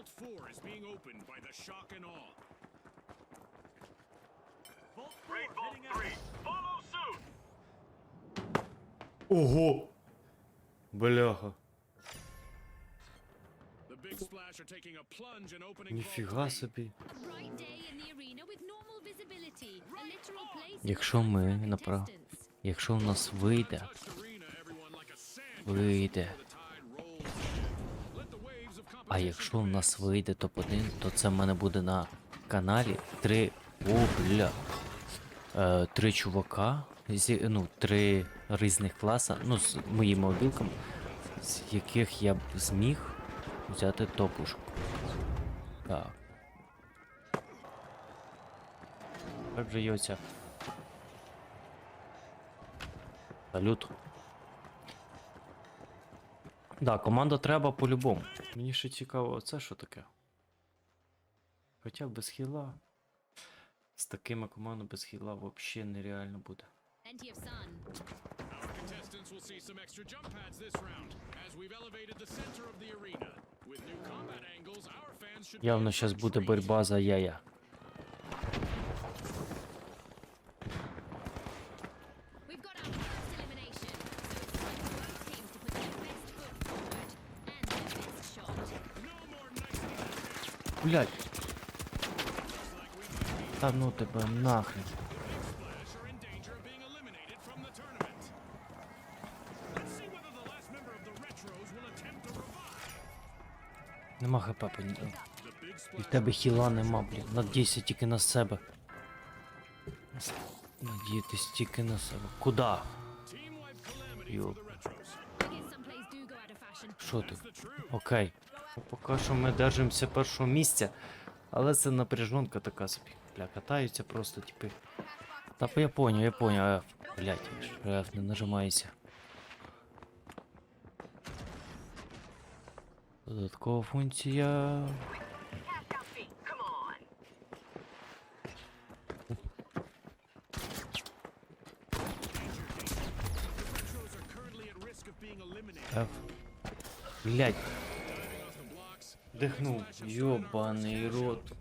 Vault 4 is being opened by the shock and awe. Vault 4 Raid Vault 3, follow suit! Ого! Бляха. The big splash are taking a plunge and opening Ніфіга собі. Bright day in the arena with normal visibility. A literal place Якщо ми направ... Якщо в нас вийде, вийде. А якщо в нас вийде топ-1, то це в мене буде на каналі три. О, бля. Е, три чувака. Зі, ну, три різних класа, ну, з моїми обілками, з яких я б зміг взяти топушку. Так. Як вже є оця. Салют. Да, команда треба по-любому. Мені ще цікаво, це що таке? Хоча без хіла. З такими командами без хіла взагалі нереально буде. Plenty of sun. Our contestants will see some extra jump pads this round, as we've elevated the center of the arena. With new combat angles, our fans should be Явно зараз буде боротьба за яя. Retros will attempt to revive. Нема хп по ні- The big І в тебе хіла нема, блін. Надійся тільки на себе. Надіятись тільки на себе. Куда? Йо. Що ти? Окей. Поки що ми держимося першого місця, але це напряжонка така собі. Бля, катаються просто, типи. Та я поняв, я поняв. Блять, F не нажимається. Додаткова функція. Are currently at risk of being eliminated. F. Блять, Diving off the blocks, дихнув. Йобаний рот.